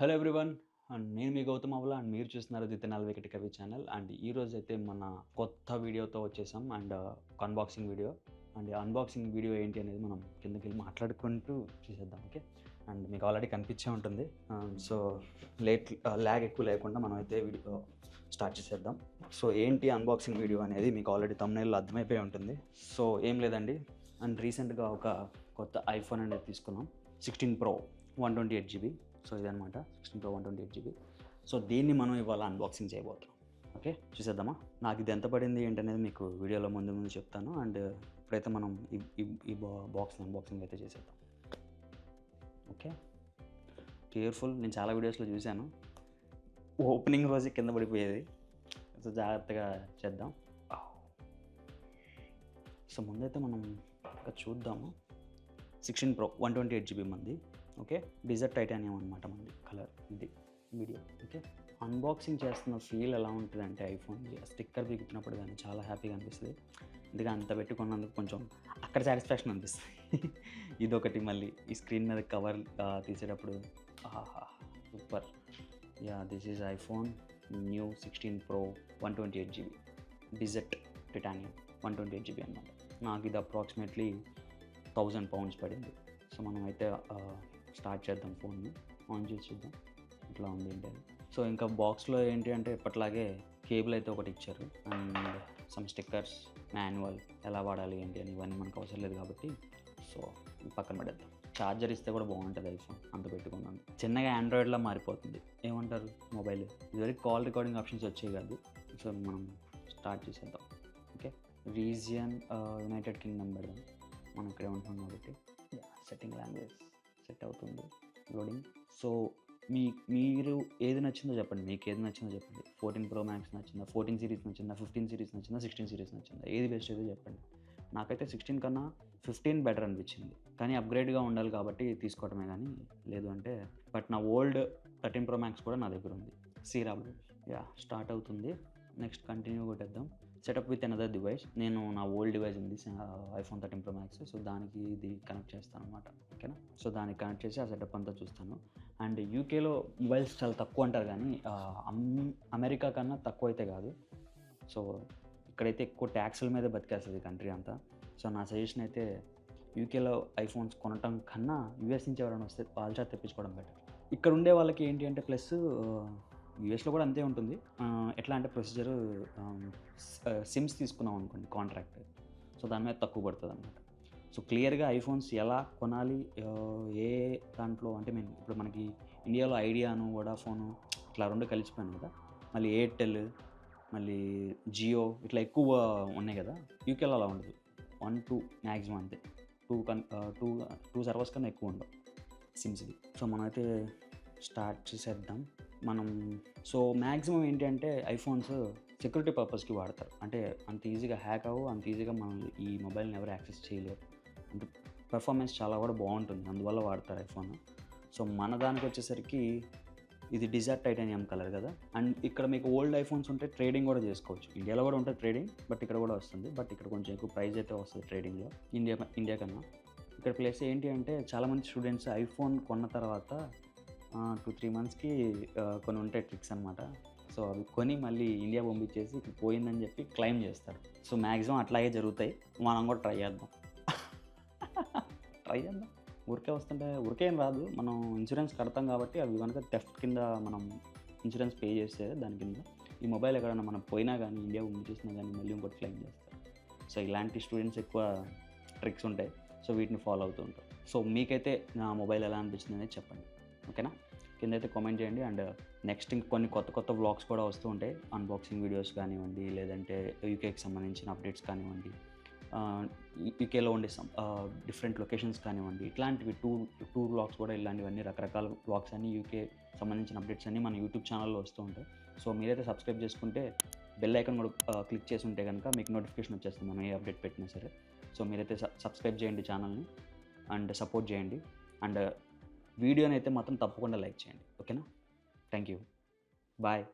Hello everyone and నేను మీ Gautam అవ్వల and మీరు చూస్తున్నారు ది తెనాల్ వెకటి కవి ఛానల్. అండ్ ఈరోజు అయితే మన కొత్త వీడియోతో వచ్చేసాం and unboxing video. And unboxing video ఏంటి అనేది మనం కిందకి వెళ్ళి మాట్లాడుకుంటూ చూసేద్దాం ఓకే? అండ్ మీకు ఆల్రెడీ కనిపించే ఉంటుంది. సో లేట్ ల్యాగ్ ఎక్కువ లేకుండా మనం అయితే వీడియో స్టార్ట్ చేసేద్దాం. సో ఏంటి అన్బాక్సింగ్ వీడియో అనేది మీకు ఆల్రెడీ తమ్నైల్లో అర్థమైపోయి ఉంటుంది. సో ఏం లేదండి. అండ్ రీసెంట్గా ఒక కొత్త ఐఫోన్ అనేది తీసుకున్నాం sixteen pro one twenty eight GB so ఇదనమాట sixteen pro one twenty eight GB. So దీన్ని మనం ఇవాళ అన్బాక్సింగ్ చేయబోతున్నాం. ఓకే చూసేద్దామా? నాకు ఇది ఎంత పడింది ఏంటనేది మీకు వీడియోలో ముందు ముందు చెప్తాను. అండ్ ఇప్పుడైతే మనం ఈ ఈ- బాక్స్ అన్బాక్సింగ్ అయితే చేసేద్దాం. ఓకే? కేర్ఫుల్ నేను చాలా వీడియోస్లో చూశాను. ఓపెనింగ్ రోజు కింద పడిపోయేది. సో జాగ్రత్తగా చేద్దాం. సో ముందైతే మనం చూద్దాము. Sixteen pro one twenty eight GB మంది. ఓకే? డిజర్ట్ టైటానియం అనమాట మనది కలర్ ఇది వీడియో ఓకే? అన్బాక్సింగ్ చేస్తున్న ఫీల్ ఎలా ఉంటుంది అంటే ఐఫోన్ స్టిక్కర్ బిగినప్పుడు కానీ చాలా హ్యాపీగా అనిపిస్తుంది. ఎందుకంటే అంత పెట్టుకున్నందుకు కొంచెం అక్కడ సాటిస్ఫాక్షన్ అనిపిస్తుంది. ఇదొకటి మళ్ళీ ఈ స్క్రీన్ మీద కవర్ తీసేటప్పుడు ఆహా super ya this is iPhone new sixteen pro one twenty eight GB desert titanium one twenty eight GB అనమాట నాకు ఇది అప్రాక్సిమేట్లీ థౌజండ్ పౌండ్స్ పడింది. సో మనం అయితే స్టార్ట్ చేద్దాం ఫోన్ని. ఆన్ చేసి చూద్దాం ఇట్లా ఉంది ఏంటి సో ఇంకా బాక్స్లో ఏంటి అంటే ఎప్పటిలాగే కేబుల్ అయితే ఒకటి ఇచ్చారు. అండ్ సమ్ స్టిక్కర్స్ మాన్యువల్ ఎలా వాడాలి ఏంటి అని ఇవన్నీ మనకు అవసరం లేదు కాబట్టి సో పక్కన పడేద్దాం. ఛార్జర్ ఇస్తే కూడా బాగుంటుంది ఐఫోన్ అంత పెట్టుకున్నాను. చిన్నగా ఆండ్రాయిడ్లో మారిపోతుంది. ఏమంటారు మొబైల్? ఇదివరకు కాల్ రికార్డింగ్ ఆప్షన్స్ వచ్చాయి కాదు. సో మనం స్టార్ట్ చేసేద్దాం. ఓకే? రీజియన్ యునైటెడ్ కింగ్డమ్ పెడదాం. మనం ఇక్కడే ఉంటున్నాం కాబట్టి. సెట్టింగ్ లాంగ్వేజ్ సెట్ అవుతుంది. లోడింగ్. సో మీ మీరు ఏది నచ్చిందో చెప్పండి. మీకు ఏది నచ్చిందో చెప్పండి. ఫోర్టీన్ ప్రో మ్యాక్స్ నచ్చిందా? ఫోర్టీన్ సిరీస్ నచ్చిందా? ఫిఫ్టీన్ సిరీస్ నచ్చిందా? సిక్స్టీన్ సిరీస్ నచ్చిందా? ఏది బెస్ట్ ఏదో చెప్పండి. నాకైతే సిక్స్టీన్ కన్నా ఫిఫ్టీన్ బెటర్ అనిపించింది. కానీ అప్గ్రేడ్గా ఉండాలి కాబట్టి తీసుకోవడమే కానీ లేదు అంటే బట్ నా ఓల్డ్ థర్టీన్ ప్రో మ్యాక్స్ కూడా నా దగ్గర ఉంది. సీరాబ్. యా స్టార్ట్ అవుతుంది. Next continue కొట్టేద్దాం. Setup with another device. నేను నా ఓల్డ్ డివైస్ ఉంది iPhone thirteen pro max so దానికి ఇది కనెక్ట్ చేస్తాను అనమాట ఓకేనా? సో దానికి కనెక్ట్ చేసి ఆ సెటప్ అంతా చూస్తాను. అండ్ యూకేలో మొబైల్స్ చాలా తక్కువ అంటారు కానీ అమ్- అమెరికా కన్నా తక్కువ అయితే కాదు. సో ఇక్కడైతే ఎక్కువ ట్యాక్స్ల మీద బతికేస్తుంది కంట్రీ అంతా. సో నా సజెషన్ అయితే యూకేలో ఐఫోన్స్ కొనటం కన్నా యూఎస్ నుంచి ఎవరైనా వస్తే వాళ్ళ చేత తెప్పించుకోవడం బెటర్. ఇక్కడ ఉండే వాళ్ళకి ఏంటి అంటే ప్లస్ యూఎస్లో కూడా అంతే ఉంటుంది. ఎట్లా అంటే ప్రొసీజర్ సిమ్స్ తీసుకున్నాం అనుకోండి కాంట్రాక్ట్. సో దాని మీద తక్కువ పడుతుంది అనమాట సో క్లియర్గా ఐఫోన్స్ ఎలా కొనాలి? ఏ దాంట్లో అంటే మేము ఇప్పుడు మనకి ఇండియాలో ఐడియాను వడాఫోను ఇట్లా రెండు కలిసిపోయాను కదా. మళ్ళీ ఎయిర్టెల్ మళ్ళీ జియో ఇట్లా ఎక్కువ ఉన్నాయి కదా. యూకేలో అలా ఉండదు. వన్ టూ మ్యాక్సిమం అంతే. టూ కన్ టూ టూ సర్వర్స్ కన్నా ఎక్కువ ఉండవు సిమ్స్ది సో మనమైతే స్టార్ట్ చేసేద్దాం. మనం సో మ్యాక్సిమం ఏంటి అంటే ఐఫోన్స్ సెక్యూరిటీ పర్పస్కి వాడతారు. అంటే అంత ఈజీగా హ్యాక్ అవ్వు అంత ఈజీగా మనం ఈ మొబైల్ని ఎవరు యాక్సెస్ చేయలేరు. అంటే పెర్ఫార్మెన్స్ చాలా కూడా బాగుంటుంది. అందువల్ల వాడతారు ఐఫోన్. సో మన దానికి వచ్చేసరికి ఇది డిజర్ట్ టైటానియం కలర్ కదా. అండ్ ఇక్కడ మీకు ఓల్డ్ ఐఫోన్స్ ఉంటే ట్రేడింగ్ కూడా చేసుకోవచ్చు. ఇండియాలో కూడా ఉంటుంది ట్రేడింగ్ బట్ ఇక్కడ కూడా వస్తుంది. బట్ ఇక్కడ కొంచెం ఎక్కువ ప్రైస్ అయితే వస్తుంది ట్రేడింగ్లో. ఇండియా ఇండియా కన్నా. ఇక్కడ ప్లేస్ ఏంటి అంటే చాలామంది స్టూడెంట్స్ ఐఫోన్ కొన్న తర్వాత టూ త్రీ మంత్స్కి కొన్ని ఉంటాయి ట్రిక్స్ అనమాట సో అవి కొని మళ్ళీ ఇండియా పంపించేసి ఇక్కడ పోయిందని చెప్పి క్లెయిమ్ చేస్తారు. సో మ్యాక్సిమం అట్లాగే జరుగుతాయి. మనం కూడా ట్రై చేద్దాం. ట్రై చేద్దాం. ఊరికే వస్తుంటే ఊరికే ఏం రాదు. మనం ఇన్సూరెన్స్ కడతాం కాబట్టి అవి కనుక టెఫ్ట్ కింద మనం ఇన్సూరెన్స్ పే చేస్తే దాని కింద. ఈ మొబైల్ ఎక్కడైనా మనం పోయినా కానీ ఇండియా పంపించేసినా కానీ మళ్ళీ ఇంకోటి క్లెయిమ్ చేస్తారు. సో ఇలాంటి స్టూడెంట్స్ ఎక్కువ ట్రిక్స్ ఉంటాయి. సో వీటిని ఫాలో అవుతూ ఉంటారు సో మీకైతే నా మొబైల్ ఎలా అనిపించింది అనేది చెప్పండి. ఓకేనా? కింద అయితే కామెంట్ చేయండి. అండ్ నెక్స్ట్ ఇంక కొన్ని కొత్త కొత్త వ్లాగ్స్ కూడా వస్తూ ఉంటాయి. అన్బాక్సింగ్ వీడియోస్ కానివ్వండి లేదంటే యూకేకి సంబంధించిన అప్డేట్స్ కానివ్వండి యూకేలో ఉండే డిఫరెంట్ లొకేషన్స్ కానివ్వండి ఇట్లాంటివి టూర్ టూర్ వ్లాగ్స్ కూడా ఇలాంటివన్నీ రకరకాల వ్లాగ్స్ అన్ని యూకే సంబంధించిన అప్డేట్స్ అన్నీ మన యూట్యూబ్ ఛానల్లో వస్తూ ఉంటాయి. సో మీరైతే సబ్స్క్రైబ్ చేసుకుంటే బెల్ ఐకన్ కూడా క్లిక్ చేసి ఉంటే కనుక మీకు నోటిఫికేషన్ వచ్చేస్తుంది మనం ఏ అప్డేట్ పెట్టినా సరే. సో మీరైతే సబ్స్క్రైబ్ చేయండి ఛానల్ని అండ్ సపోర్ట్ చేయండి. అండ్ వీడియోని అయితే మాత్రం తప్పకుండా లైక్ చేయండి. ఓకేనా? Thank you. బాయ్.